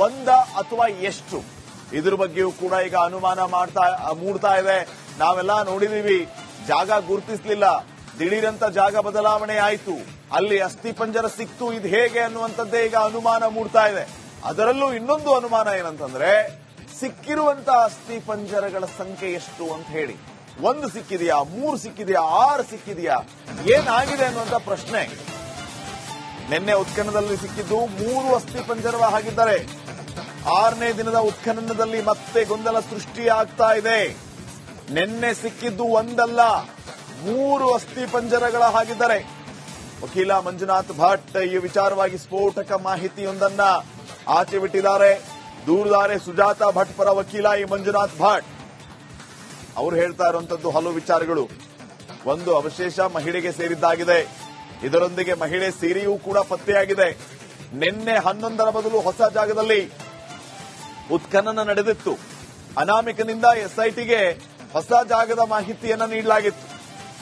ಒಂದ ಅಥವಾ ಎಷ್ಟು? ಇದ್ರ ಬಗ್ಗೆಯೂ ಕೂಡ ಈಗ ಅನುಮಾನ ಮಾಡ್ತಾ, ಮೂಡ್ತಾ ಇದೆ ನಾವೆಲ್ಲ ನೋಡಿದೀವಿ. ಜಾಗ ಗುರುತಿಸ್ಲಿಲ್ಲ. ದಿಢೀರಂತ ಜಾಗ ಬದಲಾವಣೆ ಆಯಿತು. ಅಲ್ಲಿ ಅಸ್ಥಿ ಪಂಜರ ಸಿಕ್ತು. ಇದು ಹೇಗೆ ಅನ್ನುವಂಥದ್ದೇ ಈಗ ಅನುಮಾನ ಮೂಡ್ತಾ ಇದೆ. ಅದರಲ್ಲೂ ಇನ್ನೊಂದು ಅನುಮಾನ ಏನಂತಂದ್ರೆ, ಸಿಕ್ಕಿರುವಂತಹ ಅಸ್ಥಿ ಪಂಜರಗಳ ಸಂಖ್ಯೆ ಎಷ್ಟು ಅಂತ ಹೇಳಿ. ಒಂದು ಸಿಕ್ಕಿದೆಯಾ? ಮೂರು ಸಿಕ್ಕಿದೆಯಾ? ಆರು ಸಿಕ್ಕಿದೆಯಾ? ಏನಾಗಿದೆ ಅನ್ನುವಂತ ಪ್ರಶ್ನೆ. ನಿನ್ನೆ ಉತ್ಖನನದಲ್ಲಿ ಸಿಕ್ಕಿದ್ದು ಮೂರು ಅಸ್ಥಿ ಪಂಜರವ ಹಾಗಿದ್ದಾರೆ ಆರನೇ ದಿನದ ಉತ್ಖನನದಲ್ಲಿ ಮತ್ತೆ ಗೊಂದಲ ಸೃಷ್ಟಿಯಾಗ್ತಾ ಇದೆ. ನಿನ್ನೆ ಸಿಕ್ಕಿದ್ದು ಒಂದಲ್ಲ, ಮೂರು ಅಸ್ಥಿ ಪಂಜರಗಳ ಹಾಗಿದ್ದಾರೆ. ವಕೀಲ ಮಂಜುನಾಥ್ ಭಟ್ ಈ ವಿಚಾರವಾಗಿ ಸ್ಫೋಟಕ ಮಾಹಿತಿಯೊಂದನ್ನ ಆಚೆ ಬಿಟ್ಟಿದ್ದಾರೆ. ದೂರದಾರೆ ಸುಜಾತ ಭಟ್ ಪರ ವಕೀಲ ಈ ಮಂಜುನಾಥ್ ಭಟ್. ಅವರು ಹೇಳ್ತಾ ಇರುವಂತದ್ದು ಹಲವು ವಿಚಾರಗಳು. ಒಂದು, ಅವಶೇಷ ಮಹಿಳೆಗೆ ಸೇರಿದ್ದಾಗಿದೆ. ಇದರೊಂದಿಗೆ ಮಹಿಳೆ ಸೀರೆಯೂ ಕೂಡ ಪತ್ತೆಯಾಗಿದೆ. ನಿನ್ನೆ ಹನ್ನೊಂದರ ಬದಲು ಹೊಸ ಜಾಗದಲ್ಲಿ ಉತ್ಖನನ ನಡೆದಿತ್ತು. ಅನಾಮಿಕನಿಂದ ಎಸ್ಐಟಿಗೆ ಹೊಸ ಜಾಗದ ಮಾಹಿತಿಯನ್ನು ನೀಡಲಾಗಿತ್ತು.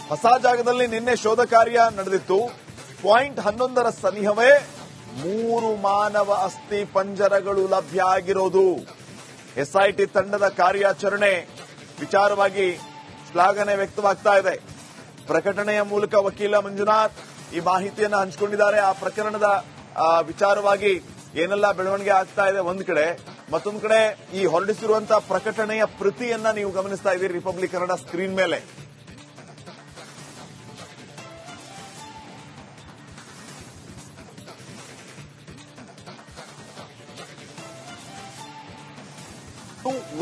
ಹೊಸ ಜಾಗದಲ್ಲಿ ನಿನ್ನೆ ಶೋಧ ಕಾರ್ಯ ನಡೆದಿತ್ತು. ಪಾಯಿಂಟ್ ಹನ್ನೊಂದರ ಸನಿಹವೇ ಮೂರು ಮಾನವ ಅಸ್ಥಿ ಪಂಜರಗಳು ಲಭ್ಯ ಆಗಿರೋದು. ಎಸ್ಐಟಿ ತಂಡದ ಕಾರ್ಯಾಚರಣೆ ವಿಚಾರವಾಗಿ ಶ್ಲಾಘನೆ ವ್ಯಕ್ತವಾಗ್ತಾ ಇದೆ. ಪ್ರಕಟಣೆಯ ಮೂಲಕ ವಕೀಲ ಮಂಜುನಾಥ್ ಈ ಮಾಹಿತಿಯನ್ನ ಹಂಚಿಕೊಂಡಿದ್ದಾರೆ. ಆ ಪ್ರಕರಣದ ವಿಚಾರವಾಗಿ ಏನೆಲ್ಲ ಬೆಳವಣಿಗೆ ಆಗ್ತಾ ಇದೆ ಒಂದ್ ಕಡೆ, ಮತ್ತೊಂದು ಕಡೆ ಈ ಹೊರಡಿಸಿರುವಂತಹ ಪ್ರಕಟಣೆಯ ಪ್ರತಿಯನ್ನ ನೀವು ಗಮನಿಸ್ತಾ ಇದ್ದೀರಿ ರಿಪಬ್ಲಿಕ್ ಕನ್ನಡ ಸ್ಕ್ರೀನ್ ಮೇಲೆ.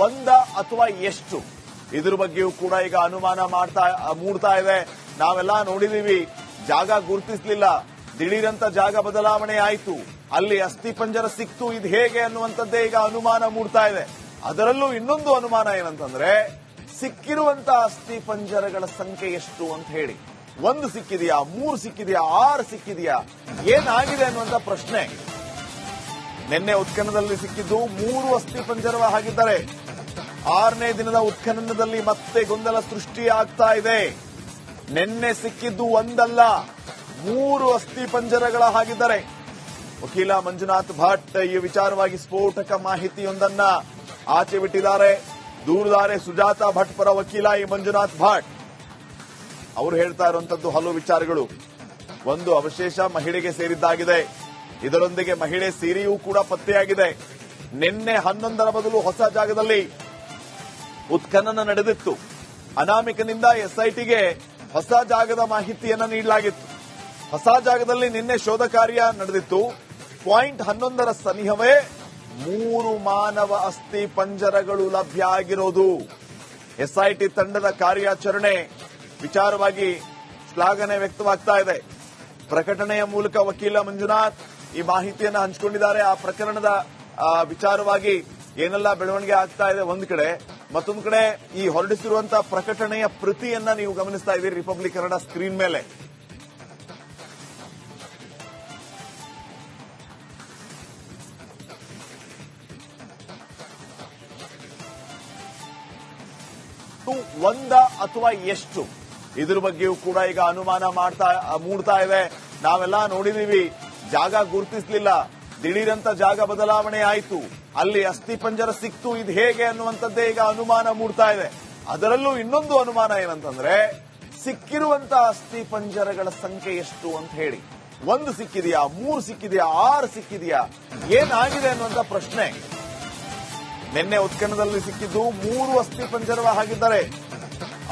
ಒಂದ ಅಥವಾ ಎಷ್ಟು? ಇದ್ರ ಬಗ್ಗೆಯೂ ಕೂಡ ಈಗ ಅನುಮಾನ ಮಾಡ್ತಾ, ಮೂಡ್ತಾ ಇದೆ. ನಾವೆಲ್ಲ ನೋಡಿದೀವಿ. ಜಾಗ ಗುರುತಿಸಲಿಲ್ಲ. ದಿಢೀರಂತ ಜಾಗ ಬದಲಾವಣೆ ಆಯಿತು. ಅಲ್ಲಿ ಅಸ್ಥಿ ಪಂಜರ ಸಿಕ್ತು, ಇದು ಹೇಗೆ ಅನ್ನುವಂಥದ್ದೇ ಈಗ ಅನುಮಾನ ಮೂಡ್ತಾ ಇದೆ. ಅದರಲ್ಲೂ ಇನ್ನೊಂದು ಅನುಮಾನ ಏನಂತಂದ್ರೆ ಸಿಕ್ಕಿರುವಂತಹ ಅಸ್ಥಿ ಪಂಜರಗಳ ಸಂಖ್ಯೆ ಎಷ್ಟು ಅಂತ ಹೇಳಿ. ಒಂದು ಸಿಕ್ಕಿದೆಯಾ, ಮೂರು ಸಿಕ್ಕಿದೆಯಾ, ಆರು ಸಿಕ್ಕಿದೆಯಾ, ಏನಾಗಿದೆ ಅನ್ನುವಂತ ಪ್ರಶ್ನೆ. ನಿನ್ನೆ ಉತ್ಖನನದಲ್ಲಿ ಸಿಕ್ಕಿದ್ದು ಮೂರು ಅಸ್ಥಿ ಪಂಜರವ ಹಾಗಿದ್ದಾರೆ ಆರನೇ ದಿನದ ಉತ್ಖನನದಲ್ಲಿ ಮತ್ತೆ ಗೊಂದಲ ಸೃಷ್ಟಿಯಾಗ್ತಾ ಇದೆ. ನಿನ್ನೆ ಸಿಕ್ಕಿದ್ದು ಒಂದಲ್ಲ. ಮೂರು ಅಸ್ಥಿ ಪಂಜರಗಳ ಹಾಗಿದ್ದಾರೆ. ವಕೀಲ ಮಂಜುನಾಥ್ ಭಟ್ ಈ ವಿಚಾರವಾಗಿ ಸ್ಫೋಟಕ ಮಾಹಿತಿಯೊಂದನ್ನ ಆಚೆ ಬಿಟ್ಟಿದ್ದಾರೆ. ದೂರದಾರೆ ಸುಜಾತಾ ಭಟ್ ಪರ ವಕೀಲ ಈ ಮಂಜುನಾಥ್ ಭಟ್. ಅವರು ಹೇಳ್ತಾ ಇರುವಂತದ್ದು ಹಲವು ವಿಚಾರಗಳು. ಒಂದು ಅವಶೇಷ ಮಹಿಳೆಗೆ ಸೇರಿದ್ದಾಗಿದೆ. ಇದರೊಂದಿಗೆ ಮಹಿಳೆ ಸೀರೆಯೂ ಕೂಡ ಪತ್ತೆಯಾಗಿದೆ. ನಿನ್ನೆ ಹನ್ನೊಂದರ ಬದಲು ಹೊಸ ಜಾಗದಲ್ಲಿ ಉತ್ಖನನ ನಡೆದಿತ್ತು. ಅನಾಮಿಕನಿಂದ ಎಸ್ಐಟಿಗೆ ಹೊಸ ಜಾಗದ ಮಾಹಿತಿಯನ್ನ ನೀಡಲಾಗಿತ್ತು. ಹೊಸ ಜಾಗದಲ್ಲಿ ನಿನ್ನೆ ಶೋಧ ಕಾರ್ಯ ನಡೆದಿತ್ತು. ಪಾಯಿಂಟ್ ಹನ್ನೊಂದರ ಸನಿಹವೇ ಮೂರು ಮಾನವ ಅಸ್ಥಿ ಪಂಜರಗಳು ಲಭ್ಯ ಆಗಿರೋದು. ಎಸ್ಐಟಿ ತಂಡದ ಕಾರ್ಯಾಚರಣೆ ವಿಚಾರವಾಗಿ ಶ್ಲಾಘನೆ ವ್ಯಕ್ತವಾಗ್ತಾ ಇದೆ. ಪ್ರಕಟಣೆಯ ಮೂಲಕ ವಕೀಲ ಮಂಜುನಾಥ್ ಈ ಮಾಹಿತಿಯನ್ನು ಹಂಚಿಕೊಂಡಿದ್ದಾರೆ. ಆ ಪ್ರಕರಣದ ವಿಚಾರವಾಗಿ ಏನೆಲ್ಲ ಬೆಳವಣಿಗೆ ಆಗ್ತಾ ಇದೆ ಒಂದು ಕಡೆ. ಮತ್ತೊಂದ್ ಕಡೆ ಈ ಹೊರಡಿಸಿರುವಂತಹ ಪ್ರಕಟಣೆಯ ಪ್ರತಿಯನ್ನ ನೀವು ಗಮನಿಸ್ತಾ ಇದ್ದೀರಿ. ರಿಪಬ್ಲಿಕ್ ಕನ್ನಡ ಸ್ಕ್ರೀನ್ ಮೇಲೆ. ಒಂದ ಅಥವಾ ಎಷ್ಟು? ಇದ್ರ ಬಗ್ಗೆಯೂ ಕೂಡ ಈಗ ಅನುಮಾನ ಮಾಡ್ತಾ, ಮೂಡ್ತಾ ಇದೆ ನಾವೆಲ್ಲ ನೋಡಿದೀವಿ. ಜಾಗ ಗುರುತಿಸ್ಲಿಲ್ಲ. ದಿಢೀರಂತ ಜಾಗ ಬದಲಾವಣೆ ಆಯಿತು. ಅಲ್ಲಿ ಅಸ್ಥಿ ಪಂಜರ ಸಿಕ್ತು, ಇದು ಹೇಗೆ ಅನ್ನುವಂಥದ್ದೇ ಈಗ ಅನುಮಾನ ಮೂಡ್ತಾ ಇದೆ. ಅದರಲ್ಲೂ ಇನ್ನೊಂದು ಅನುಮಾನ ಏನಂತಂದ್ರೆ, ಸಿಕ್ಕಿರುವಂತಹ ಅಸ್ಥಿ ಪಂಜರಗಳ ಸಂಖ್ಯೆ ಎಷ್ಟು ಅಂತ ಹೇಳಿ. ಒಂದು ಸಿಕ್ಕಿದೆಯಾ, ಮೂರು ಸಿಕ್ಕಿದೆಯಾ, ಆರು ಸಿಕ್ಕಿದೆಯಾ, ಏನಾಗಿದೆ ಅನ್ನುವಂತ ಪ್ರಶ್ನೆ. ನಿನ್ನೆ ಉತ್ಖನದಲ್ಲಿ ಸಿಕ್ಕಿದ್ದು ಮೂರು ಅಸ್ಥಿ ಪಂಜರ ಹಾಗಿದ್ದಾರೆ,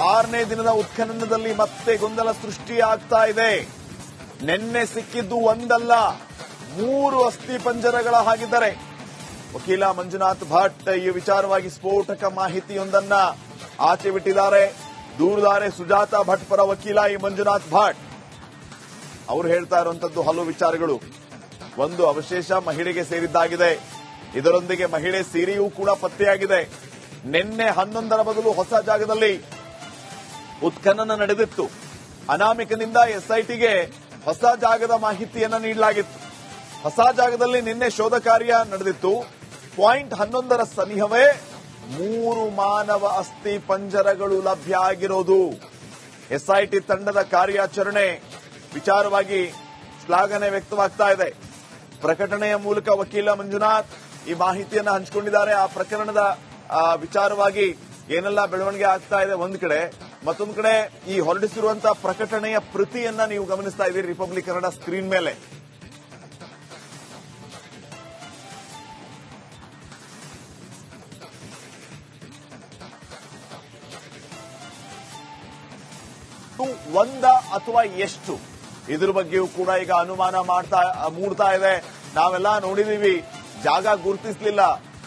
ಆರನೇ ದಿನದ ಉತ್ಖನನದಲ್ಲಿ ಮತ್ತೆ ಗೊಂದಲ ಸೃಷ್ಟಿಯಾಗ್ತಾ ಇದೆ. ನಿನ್ನೆ ಸಿಕ್ಕಿದ್ದು ಒಂದಲ್ಲ. ಮೂರು ಅಸ್ಥಿ ಪಂಜರಗಳ ಹಾಗಿದ್ದಾರೆ ವಕೀಲ ಮಂಜುನಾಥ್ ಭಟ್ ಈ ವಿಚಾರವಾಗಿ ಸ್ಫೋಟಕ ಮಾಹಿತಿಯೊಂದನ್ನ ಆಚೆ ಬಿಟ್ಟಿದ್ದಾರೆ. ದೂರದಾರೆ ಸುಜಾತ ಭಟ್ ಪರ ವಕೀಲ ಈ ಮಂಜುನಾಥ್ ಭಟ್. ಅವರು ಹೇಳ್ತಾ ಇರುವಂತದ್ದು ಹಲವು ವಿಚಾರಗಳು. ಒಂದು ಅವಶೇಷ ಮಹಿಳೆಗೆ ಸೇರಿದ್ದಾಗಿದೆ. ಇದರೊಂದಿಗೆ ಮಹಿಳೆ ಸೀರೆಯೂ ಕೂಡ ಪತ್ತೆಯಾಗಿದೆ. ನಿನ್ನೆ ಹನ್ನೊಂದರ ಬದಲು ಹೊಸ ಜಾಗದಲ್ಲಿ ಉತ್ಖನನ ನಡೆದಿತ್ತು. ಅನಾಮಿಕನಿಂದ ಎಸ್ಐಟಿಗೆ ಹೊಸ ಜಾಗದ ಮಾಹಿತಿಯನ್ನು ನೀಡಲಾಗಿತ್ತು. ಹೊಸ ಜಾಗದಲ್ಲಿ ನಿನ್ನೆ ಶೋಧ ಕಾರ್ಯ ನಡೆದಿತ್ತು. ಪಾಯಿಂಟ್ ಹನ್ನೊಂದರ ಸನಿಹವೇ ಮೂರು ಮಾನವ ಅಸ್ಥಿ ಪಂಜರಗಳು ಲಭ್ಯ ಆಗಿರೋದು. ಎಸ್ಐಟಿ ತಂಡದ ಕಾರ್ಯಾಚರಣೆ ವಿಚಾರವಾಗಿ ಶ್ಲಾಘನೆ ವ್ಯಕ್ತವಾಗ್ತಾ ಇದೆ. ಪ್ರಕಟಣೆಯ ಮೂಲಕ ವಕೀಲ ಮಂಜುನಾಥ್ ಈ ಮಾಹಿತಿಯನ್ನು ಹಂಚಿಕೊಂಡಿದ್ದಾರೆ. ಆ ಪ್ರಕರಣದ ವಿಚಾರವಾಗಿ ಏನೆಲ್ಲ ಬೆಳವಣಿಗೆ ಆಗ್ತಾ ಇದೆ ಒಂದು ಕಡೆ, ಮತ್ತೊಂದು ಕಡೆ ಈ ಹೊರಡಿಸಿರುವಂತಹ ಪ್ರಕಟಣೆಯ ಪ್ರತಿಯನ್ನ ನೀವು ಗಮನಿಸ್ತಾ ಇದ್ದೀರಿ ರಿಪಬ್ಲಿಕ್ ಕನ್ನಡ ಸ್ಕ್ರೀನ್ ಮೇಲೆ. ಒಂದ ಅಥವಾ ಎಷ್ಟು? ಇದ್ರ ಬಗ್ಗೆಯೂ ಕೂಡ ಈಗ ಅನುಮಾನ ಮಾಡ್ತಾ, ಮೂಡ್ತಾ ಇದೆ. ನಾವೆಲ್ಲ ನೋಡಿದೀವಿ, ಜಾಗ ಗುರುತಿಸಲಿಲ್ಲ.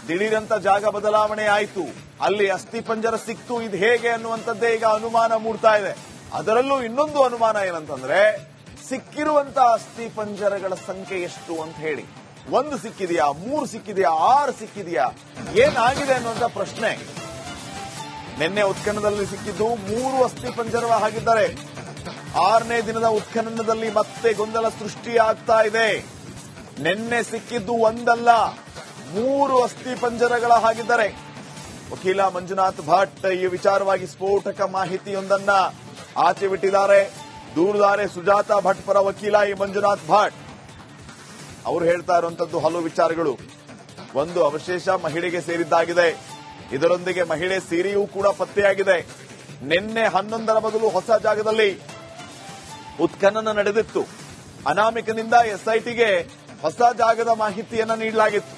ದಿಢೀರಂತ ಜಾಗ ಬದಲಾವಣೆ ಆಯ್ತು. ಅಲ್ಲಿ ಅಸ್ಥಿ ಪಂಜರ ಸಿಕ್ತು, ಇದು ಹೇಗೆ ಅನ್ನುವಂಥದ್ದೇ ಈಗ ಅನುಮಾನ ಮೂಡ್ತಾ ಇದೆ. ಅದರಲ್ಲೂ ಇನ್ನೊಂದು ಅನುಮಾನ ಏನಂತಂದ್ರೆ ಸಿಕ್ಕಿರುವಂತಹ ಅಸ್ಥಿ ಪಂಜರಗಳ ಸಂಖ್ಯೆ ಎಷ್ಟು ಅಂತ ಹೇಳಿ. ಒಂದು ಸಿಕ್ಕಿದೆಯಾ, ಮೂರು ಸಿಕ್ಕಿದೆಯಾ, ಆರು ಸಿಕ್ಕಿದೆಯಾ, ಏನಾಗಿದೆ ಅನ್ನುವಂತ ಪ್ರಶ್ನೆ. ನಿನ್ನೆ ಉತ್ಖನನದಲ್ಲಿ ಸಿಕ್ಕಿದ್ದು ಮೂರು ಅಸ್ಥಿ ಪಂಜರವ ಹಾಗಿದ್ದಾರೆ. ಆರನೇ ದಿನದ ಉತ್ಖನನದಲ್ಲಿ ಮತ್ತೆ ಗೊಂದಲ ಸೃಷ್ಟಿಯಾಗ್ತಾ ಇದೆ. ನಿನ್ನೆ ಸಿಕ್ಕಿದ್ದು ಒಂದಲ್ಲ, ಮೂರು ಅಸ್ಥಿ ಪಂಜರಗಳ ಹಾಗಿದ್ದಾರೆ. ವಕೀಲ ಮಂಜುನಾಥ್ ಭಟ್ ಈ ವಿಚಾರವಾಗಿ ಸ್ಫೋಟಕ ಮಾಹಿತಿಯೊಂದನ್ನ ಆಚೆ ಬಿಟ್ಟಿದ್ದಾರೆ. ದೂರದಾರೆ ಸುಜಾತ ಭಟ್ ಪರ ವಕೀಲ ಈ ಮಂಜುನಾಥ್ ಭಟ್. ಅವರು ಹೇಳ್ತಾ ಇರುವಂತದ್ದು ಹಲವು ವಿಚಾರಗಳು. ಒಂದು ಅವಶೇಷ ಮಹಿಳೆಗೆ ಸೇರಿದ್ದಾಗಿದೆ. ಇದರೊಂದಿಗೆ ಮಹಿಳೆ ಸೀರೆಯೂ ಕೂಡ ಪತ್ತೆಯಾಗಿದೆ. ನಿನ್ನೆ ಹನ್ನೊಂದರ ಬದಲು ಹೊಸ ಜಾಗದಲ್ಲಿ ಉತ್ಖನನ ನಡೆದಿತ್ತು. ಅನಾಮಿಕನಿಂದ ಎಸ್ಐಟಿಗೆ ಹೊಸ ಜಾಗದ ಮಾಹಿತಿಯನ್ನ ನೀಡಲಾಗಿತ್ತು.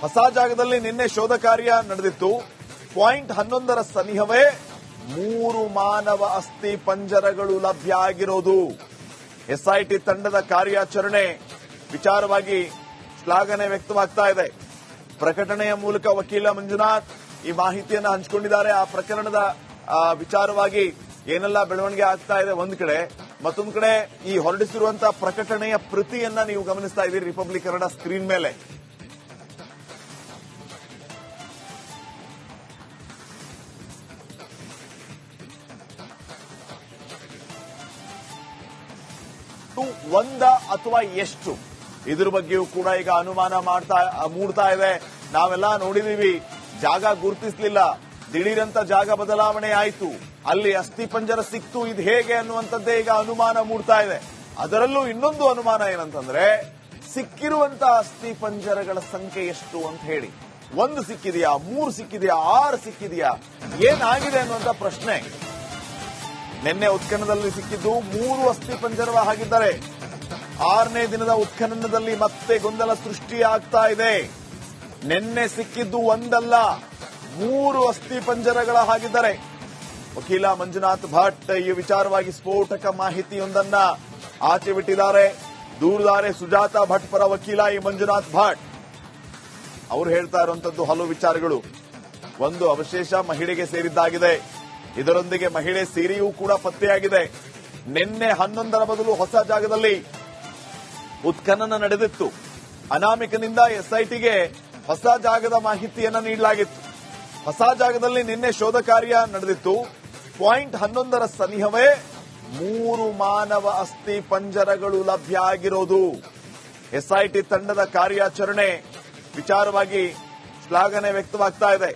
ಹೊಸ ಜಾಗದಲ್ಲಿ ನಿನ್ನೆ ಶೋಧ ಕಾರ್ಯ ನಡೆದಿತ್ತು. ಪಾಯಿಂಟ್ ಹನ್ನೊಂದರ ಸನಿಹವೇ ಮೂರು ಮಾನವ ಅಸ್ಥಿ ಪಂಜರಗಳು ಲಭ್ಯ ಆಗಿರೋದು. ಎಸ್ಐಟಿ ತಂಡದ ಕಾರ್ಯಾಚರಣೆ ವಿಚಾರವಾಗಿ ಶ್ಲಾಘನೆ ವ್ಯಕ್ತವಾಗ್ತಾ ಇದೆ. ಪ್ರಕಟಣೆಯ ಮೂಲಕ ವಕೀಲ ಮಂಜುನಾಥ್ ಈ ಮಾಹಿತಿಯನ್ನ ಹಂಚಿಕೊಂಡಿದ್ದಾರೆ. ಆ ಪ್ರಕರಣದ ವಿಚಾರವಾಗಿ ಏನೆಲ್ಲ ಬೆಳವಣಿಗೆ ಆಗ್ತಾ ಇದೆ ಒಂದ್ ಕಡೆ, ಮತ್ತೊಂದು ಕಡೆ ಈ ಹೊರಡಿಸಿರುವಂತಹ ಪ್ರಕಟಣೆಯ ಪ್ರತಿಯನ್ನ ನೀವು ಗಮನಿಸ್ತಾ ಇದ್ದೀರಿ ರಿಪಬ್ಲಿಕ್ ಕನ್ನಡ ಸ್ಕ್ರೀನ್ ಮೇಲೆ. ಒಂದ ಅಥವಾ ಎಷ್ಟು? ಇದ್ರ ಬಗ್ಗೆಯೂ ಕೂಡ ಈಗ ಅನುಮಾನ ಮಾಡ್ತಾ, ಮೂಡ್ತಾ ಇದೆ. ನಾವೆಲ್ಲ ನೋಡಿದೀವಿ. ಜಾಗ ಗುರುತಿಸಲಿಲ್ಲ. ದಿಢೀರಂತ ಜಾಗ ಬದಲಾವಣೆ ಆಯಿತು. ಅಲ್ಲಿ ಅಸ್ಥಿ ಪಂಜರ ಸಿಕ್ತು, ಇದು ಹೇಗೆ ಅನ್ನುವಂಥದ್ದೇ ಈಗ ಅನುಮಾನ ಮೂಡ್ತಾ ಇದೆ. ಅದರಲ್ಲೂ ಇನ್ನೊಂದು ಅನುಮಾನ ಏನಂತಂದ್ರೆ, ಸಿಕ್ಕಿರುವಂತಹ ಅಸ್ಥಿ ಪಂಜರಗಳ ಸಂಖ್ಯೆ ಎಷ್ಟು ಅಂತ ಹೇಳಿ. ಒಂದು ಸಿಕ್ಕಿದೆಯಾ, ಮೂರು ಸಿಕ್ಕಿದೆಯಾ, ಆರು ಸಿಕ್ಕಿದೆಯಾ, ಏನಾಗಿದೆ ಅನ್ನುವಂತ ಪ್ರಶ್ನೆ. ನಿನ್ನೆ ಉತ್ಖನನದಲ್ಲಿ ಸಿಕ್ಕಿದ್ದು ಮೂರು ಅಸ್ಥಿ ಪಂಜರ ಹಾಗಿದ್ದಾರೆ, ಆರನೇ ದಿನದ ಉತ್ಖನನದಲ್ಲಿ ಮತ್ತೆ ಗೊಂದಲ ಸೃಷ್ಟಿಯಾಗ್ತಾ ಇದೆ. ನಿನ್ನೆ ಸಿಕ್ಕಿದ್ದು ಒಂದಲ್ಲ. ಮೂರು ಅಸ್ಥಿ ಪಂಜರಗಳ ಹಾಗಿದ್ದಾರೆ. ವಕೀಲ ಮಂಜುನಾಥ್ ಭಟ್ ಈ ವಿಚಾರವಾಗಿ ಸ್ಫೋಟಕ ಮಾಹಿತಿಯೊಂದನ್ನ ಆಚೆ ಬಿಟ್ಟಿದ್ದಾರೆ. ದೂರದಾರೆ ಸುಜಾತಾ ಭಟ್ ಪರ ವಕೀಲ ಈ ಮಂಜುನಾಥ್ ಭಟ್. ಅವರು ಹೇಳ್ತಾ ಇರುವಂತದ್ದು ಹಲವು ವಿಚಾರಗಳು. ಒಂದು ಅವಶೇಷ ಮಹಿಳೆಗೆ ಸೇರಿದ್ದಾಗಿದೆ. ಇದರೊಂದಿಗೆ ಮಹಿಳೆ ಸೀರೆಯೂ ಕೂಡ ಪತ್ತೆಯಾಗಿದೆ. ನಿನ್ನೆ ಹನ್ನೊಂದರ ಬದಲು ಹೊಸ ಜಾಗದಲ್ಲಿ ಉತ್ಖನನ ನಡೆದಿತ್ತು. ಅನಾಮಿಕನಿಂದ ಎಸ್ಐಟಿಗೆ ಹೊಸ ಜಾಗದ ಮಾಹಿತಿಯನ್ನು ನೀಡಲಾಗಿತ್ತು. ಹೊಸ ಜಾಗದಲ್ಲಿ ನಿನ್ನೆ ಶೋಧ ಕಾರ್ಯ ನಡೆದಿತ್ತು. ಪಾಯಿಂಟ್ ಹನ್ನೊಂದರ ಸನಿಹವೇ ಮೂರು ಮಾನವ ಅಸ್ಥಿ ಪಂಜರಗಳು ಲಭ್ಯ ಆಗಿರೋದು. ಎಸ್ಐಟಿ ತಂಡದ ಕಾರ್ಯಾಚರಣೆ ವಿಚಾರವಾಗಿ ಶ್ಲಾಘನೆ ವ್ಯಕ್ತವಾಗ್ತಾ ಇದೆ.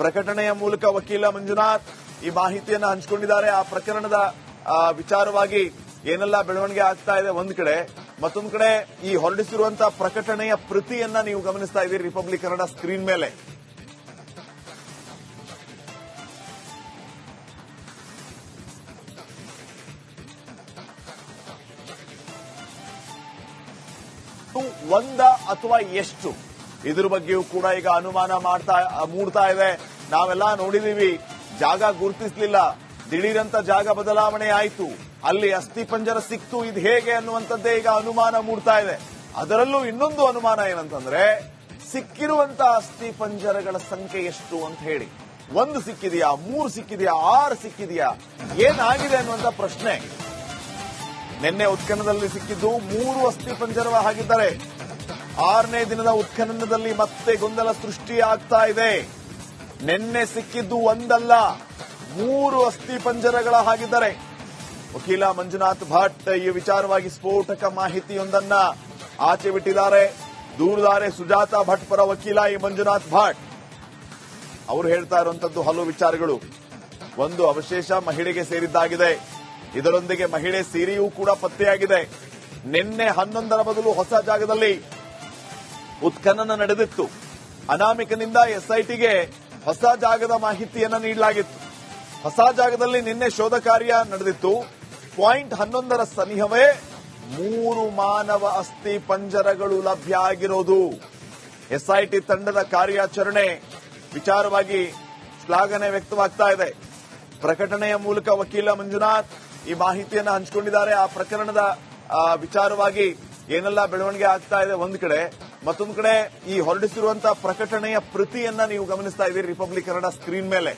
ಪ್ರಕಟಣೆಯ ಮೂಲಕ ವಕೀಲ ಮಂಜುನಾಥ್ ಈ ಮಾಹಿತಿಯನ್ನು ಹಂಚಿಕೊಂಡಿದ್ದಾರೆ. ಆ ಪ್ರಕರಣದ ವಿಚಾರವಾಗಿ ಏನೆಲ್ಲ ಬೆಳವಣಿಗೆ ಆಗ್ತಾ ಇದೆ ಒಂದ್ ಕಡೆ. ಮತ್ತೊಂದ್ ಕಡೆ ಈ ಹೊರಡಿಸಿರುವಂತಹ ಪ್ರಕಟಣೆಯ ಪ್ರತಿಯನ್ನ ನೀವು ಗಮನಿಸ್ತಾ ಇದ್ದೀರಿ ರಿಪಬ್ಲಿಕ್ ಕನ್ನಡ ಸ್ಕ್ರೀನ್ ಮೇಲೆ. ಒಂದ ಅಥವಾ ಎಷ್ಟು? ಇದ್ರ ಬಗ್ಗೆಯೂ ಕೂಡ ಈಗ ಅನುಮಾನ ಮಾಡ್ತಾ, ಮೂಡ್ತಾ ಇದೆ. ನಾವೆಲ್ಲ ನೋಡಿದೀವಿ, ಜಾಗ ಗುರುತಿಸಲಿಲ್ಲ. ದಿಢೀರಂತ ಜಾಗ ಬದಲಾವಣೆ ಆಯ್ತು. ಅಲ್ಲಿ ಅಸ್ಥಿ ಪಂಜರ ಸಿಕ್ತು, ಇದು ಹೇಗೆ ಅನ್ನುವಂಥದ್ದೇ ಈಗ ಅನುಮಾನ ಮೂಡ್ತಾ ಇದೆ. ಅದರಲ್ಲೂ ಇನ್ನೊಂದು ಅನುಮಾನ ಏನಂತಂದ್ರೆ, ಸಿಕ್ಕಿರುವಂತಹ ಅಸ್ಥಿ ಪಂಜರಗಳ ಸಂಖ್ಯೆ ಎಷ್ಟು ಅಂತ ಹೇಳಿ. ಒಂದು ಸಿಕ್ಕಿದೆಯಾ, ಮೂರು ಸಿಕ್ಕಿದೆಯಾ, ಆರು ಸಿಕ್ಕಿದೆಯಾ, ಏನಾಗಿದೆ ಅನ್ನುವಂತ ಪ್ರಶ್ನೆ. ನಿನ್ನೆ ಉತ್ಖನನದಲ್ಲಿ ಸಿಕ್ಕಿದ್ದು ಮೂರು ಅಸ್ಥಿ ಪಂಜರ ಹಾಗಿದ್ದಾರೆ, ಆರನೇ ದಿನದ ಉತ್ಖನನದಲ್ಲಿ ಮತ್ತೆ ಗೊಂದಲ ಸೃಷ್ಟಿಯಾಗ್ತಾ ಇದೆ. ನಿನ್ನೆ ಸಿಕ್ಕಿದ್ದು ಒಂದಲ್ಲ, ಮೂರು ಅಸ್ಥಿ ಪಂಜರಗಳ ಹಾಗಿದ್ದಾರೆ ವಕೀಲ ಮಂಜುನಾಥ್ ಭಟ್ ಈ ವಿಚಾರವಾಗಿ ಸ್ಫೋಟಕ ಮಾಹಿತಿಯೊಂದನ್ನ ಆಚೆ ಬಿಟ್ಟಿದ್ದಾರೆ. ದೂರದಾರೆ ಸುಜಾತಾ ಭಟ್ ಪರ ವಕೀಲ ಈ ಮಂಜುನಾಥ್ ಭಟ್. ಅವರು ಹೇಳ್ತಾ ಇರುವಂತದ್ದು ಹಲವು ವಿಚಾರಗಳು. ಒಂದು, ಅವಶೇಷ ಮಹಿಳೆಗೆ ಸೇರಿದ್ದಾಗಿದೆ. ಇದರೊಂದಿಗೆ ಮಹಿಳೆ ಸೀರೆಯೂ ಕೂಡ ಪತ್ತೆಯಾಗಿದೆ. ನಿನ್ನೆ ಹನ್ನೊಂದರ ಬದಲು ಹೊಸ ಜಾಗದಲ್ಲಿ ಉತ್ಖನನ ನಡೆದಿತ್ತು. ಅನಾಮಿಕನಿಂದ ಎಸ್ಐಟಿಗೆ ಹೊಸ ಜಾಗದ ಮಾಹಿತಿಯನ್ನ ನೀಡಲಾಗಿತ್ತು. ಹೊಸ ಜಾಗದಲ್ಲಿ ನಿನ್ನೆ ಶೋಧ ಕಾರ್ಯ ನಡೆದಿತ್ತು. ಪಾಯಿಂಟ್ ಹನ್ನೊಂದರ ಸನಿಹವೇ ಮೂರು ಮಾನವ ಅಸ್ಥಿ ಪಂಜರಗಳು ಲಭ್ಯ ಆಗಿರೋದು. ಎಸ್ಐಟಿ ತಂಡದ ಕಾರ್ಯಾಚರಣೆ ವಿಚಾರವಾಗಿ ಶ್ಲಾಘನೆ ವ್ಯಕ್ತವಾಗ್ತಾ ಇದೆ. ಪ್ರಕಟಣೆಯ ಮೂಲಕ ವಕೀಲ ಮಂಜುನಾಥ್ ಈ ಮಾಹಿತಿಯನ್ನು ಹಂಚಿಕೊಂಡಿದ್ದಾರೆ. ಆ ಪ್ರಕರಣದ ವಿಚಾರವಾಗಿ ಏನೆಲ್ಲ ಬೆಳವಣಿಗೆ ಆಗ್ತಾ ಇದೆ ಒಂದು ಕಡೆ, ಮತ್ತೊಂದು ಕಡೆ ಈ ಹೊರಡಿಸಿರುವಂತಹ ಪ್ರಕಟಣೆಯ ಪ್ರತಿಯನ್ನ ನೀವು ಗಮನಿಸ್ತಾ ಇದ್ದೀರಿ ರಿಪಬ್ಲಿಕ್ ಕನ್ನಡ ಸ್ಕ್ರೀನ್ ಮೇಲೆ.